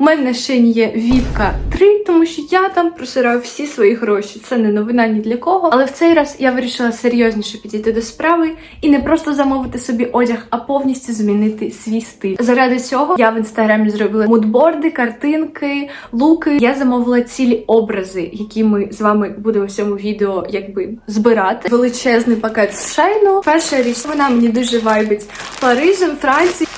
У мене на шині є Вівка 3, тому що я там просираю всі свої гроші. Це не новина ні для кого. Але в цей раз я вирішила серйозніше підійти до справи і не просто замовити собі одяг, а повністю змінити свій стиль. Заради цього я в інстаграмі зробила мудборди, картинки, луки. Я замовила цілі образи, які ми з вами будемо в цьому відео якби збирати. Величезний пакет з шайну. Перша річ вона мені дуже вайбить Парижем, Францією.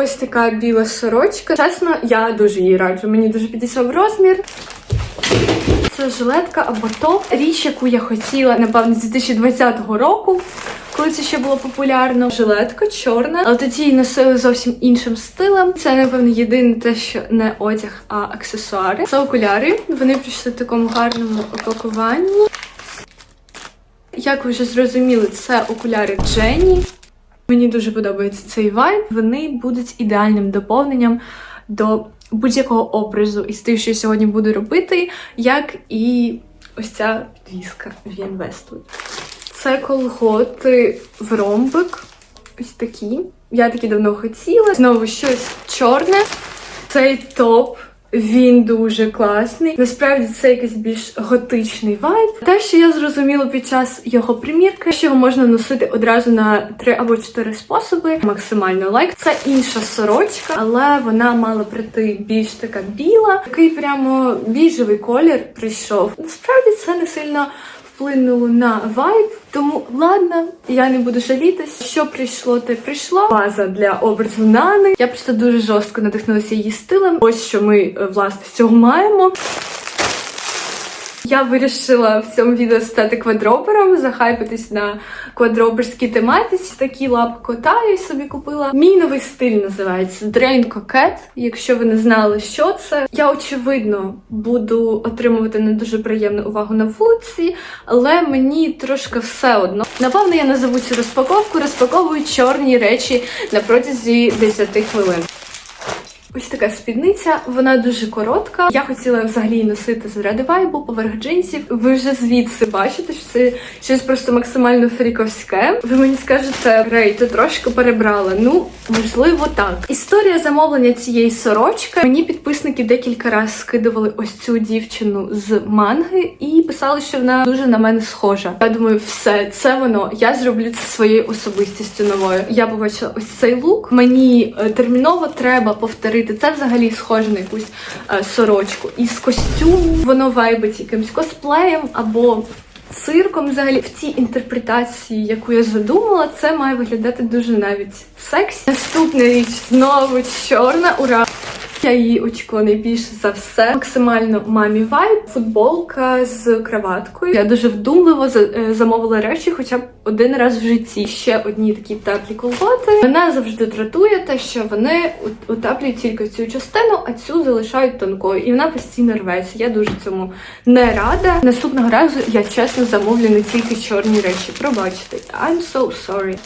Ось така біла сорочка. Чесно, я дуже її раджу. Мені дуже підійшов розмір. Це жилетка або топ. Річ, яку я хотіла, напевно, з 2020 року, коли це ще було популярно. Жилетка чорна, але тоді її носили зовсім іншим стилем. Це, напевно, єдине те, що не одяг, а аксесуари. Це окуляри. Вони прийшли в такому гарному опакуванні. Як ви вже зрозуміли, це окуляри Дженні. Мені дуже подобається цей вайб. Вони будуть ідеальним доповненням до будь-якого образу із тих, що я сьогодні буду робити, як і ось ця підвіска Він Westwood. Це колготи в ромбик. Ось такі. Я такі давно хотіла. Знову щось чорне. Цей топ. Він дуже класний. Насправді це якийсь більш готичний вайб. Те, що я зрозуміла під час його примірки, що його можна носити одразу на три або чотири способи. Максимально лайк. Це інша сорочка, але вона мала прийти більш така біла. Такий прямо біжевий колір прийшов. Насправді це не сильно вплинуло на вайб, тому ладно, я не буду жалітись. Що прийшло, те прийшло. База для образу Нани. Я просто дуже жорстко надихнулася її стилем. Ось що ми е, власне з цього маємо. Я вирішила в цьому відео стати квадропером, захайпитись на квадроперській тематиці. Такі лапи кота я собі купила. Мій новий стиль називається Drain Coquette. Якщо ви не знали, що це, я очевидно буду отримувати не дуже приємну увагу на вулиці, але мені трошки все одно. Напевно, я назову цю розпаковку розпаковую чорні речі на протязі 10 хвилин. Ось така спідниця, вона дуже коротка. Я хотіла взагалі носити заради вайбу, поверх джинсів. Ви вже звідси бачите, що це щось просто максимально фріковське. Ви мені скажете, Рей, ти трошки перебрала. Ну, можливо, так. Історія замовлення цієї сорочки. Мені підписники декілька разів скидували ось цю дівчину з манги і писали, що вона дуже на мене схожа. Я думаю, все, це воно. Я зроблю це своєю особистістю новою. Я побачила ось цей лук. Мені е, терміново треба повторити. Це взагалі схоже на якусь е, сорочку. Із костюму воно вайбить якимсь косплеєм або цирком. Взагалі в цій інтерпретації, яку я задумала, це має виглядати дуже навіть сексі. Наступна річ знову чорна. Ура! Я її очікувала найбільше за все. Максимально мамі вайб, футболка з краваткою. Я дуже вдумливо е, замовила речі, хоча б один раз в житті. Ще одні такі теплі колготи. Мене завжди дратує те, що вони утеплюють тільки цю частину, а цю залишають тонкою, і вона постійно рветься. Я дуже цьому не рада. Наступного разу я чесно замовлю не тільки чорні речі. Пробачте, I'm so sorry.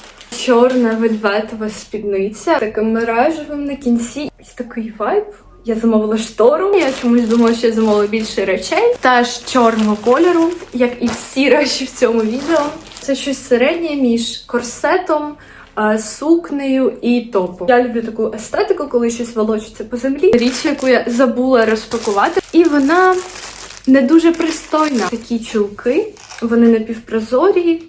Чорна вельветова спідниця, таким мережевим на кінці. Ось такий вайб. Я замовила штору. Я чомусь думала, що я замовила більше речей. Теж чорного кольору, як і всі речі в цьому відео. Це щось середнє між корсетом. е, Сукнею і топом. Я люблю таку естетику, коли щось волочиться по землі. Річ, яку я забула розпакувати, і вона не дуже пристойна. Такі чулки, вони напівпрозорі,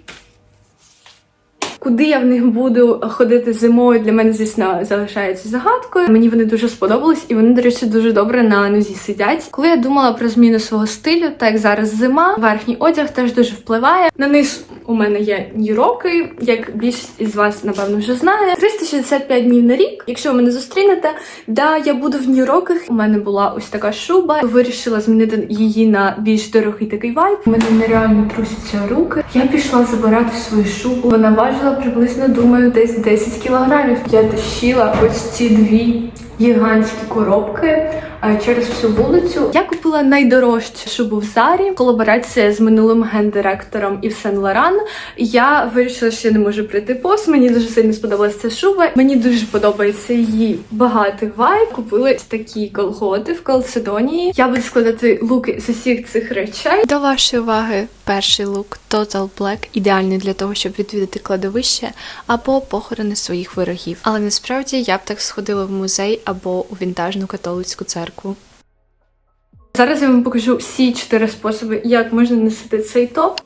Куди я в них буду ходити зимою, для мене, звісно, залишається загадкою. Мені вони дуже сподобались, і вони, до речі, дуже добре на нозі сидять. Коли я думала про зміну свого стилю, так як зараз зима, верхній одяг теж дуже впливає. На низ у мене є нью-роки, як більшість із вас, напевно, вже знає. 365 днів на рік. Якщо ви мене зустрінете, да, я буду в нью-роках. У мене була ось така шуба. Вирішила змінити її на більш дорогий такий вайб. У мене нереально трусяться руки. Я пішла забирати свою шубу. Вона важила приблизно, думаю, десь 10 кілограмів. Я тащила ось ці дві гігантські коробки е, через всю вулицю. Я купила найдорожчу шубу в Зарі. Колаборація з минулим гендиректором Ів Сен Лоран. Я вирішила, що я не можу прийти повз. Мені дуже сильно сподобалася ця шуба. Мені дуже подобається її багатий вайб. Купила ось такі колготи в Калцедонії. Я буду складати луки з усіх цих речей. До вашої уваги перший лук Total Black ідеальний для того, щоб відвідати кладовище або похорони своїх ворогів. Але насправді я б так сходила в музей або у вінтажну католицьку церкву. Зараз я вам покажу всі чотири способи, як можна носити цей топ.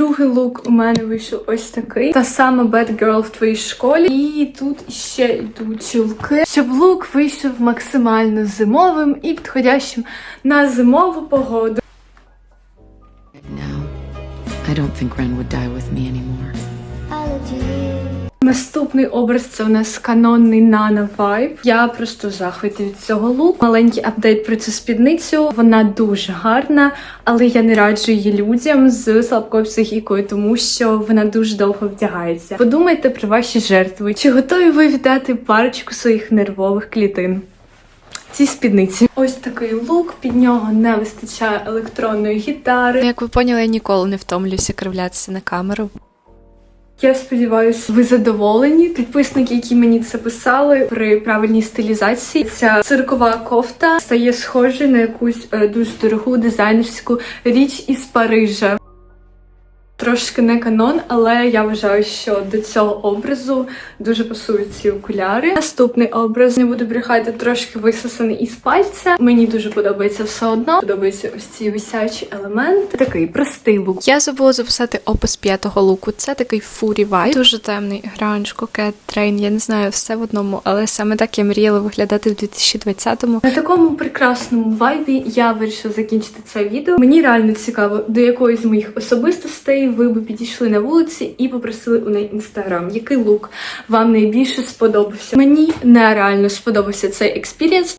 Другий лук у мене вийшов ось такий. Та сама Bad Girl в твоїй школі. І тут ще йдуть чулки, щоб лук вийшов максимально зимовим і підходящим на зимову погоду. Now, I don't think Ren would die with me anymore. Наступний образ це у нас канонний Nana Vibe. Я просто в від цього луку. Маленький апдейт про цю спідницю. Вона дуже гарна, але я не раджу її людям з слабкою психікою, тому що вона дуже довго вдягається. Подумайте про ваші жертви. Чи готові ви віддати парочку своїх нервових клітин? Цій спідниці. Ось такий лук, під нього не вистачає електронної гітари. Як ви поняли, я ніколи не втомлююся кривлятися на камеру. Я сподіваюся, ви задоволені. Підписники, які мені це писали при правильній стилізації, ця циркова кофта стає схожою на якусь е, дуже дорогу дизайнерську річ із Парижа. Трошки не канон, але я вважаю, що до цього образу дуже пасують ці окуляри. Наступний образ не буду брехати, трошки висосаний із пальця. Мені дуже подобається все одно. Подобаються ось ці висячі елементи. Такий простий лук. Я забула записати опис п'ятого луку. Це такий фурі вайб. Дуже темний гранж, кокет, трейн. Я не знаю, все в одному, але саме так я мріяла виглядати в 2020-му. На такому прекрасному вайбі я вирішила закінчити це відео. Мені реально цікаво, до якої з моїх особистостей ви би підійшли на вулиці і попросили у неї інстаграм. Який лук вам найбільше сподобався? Мені нереально сподобався цей експірієнс.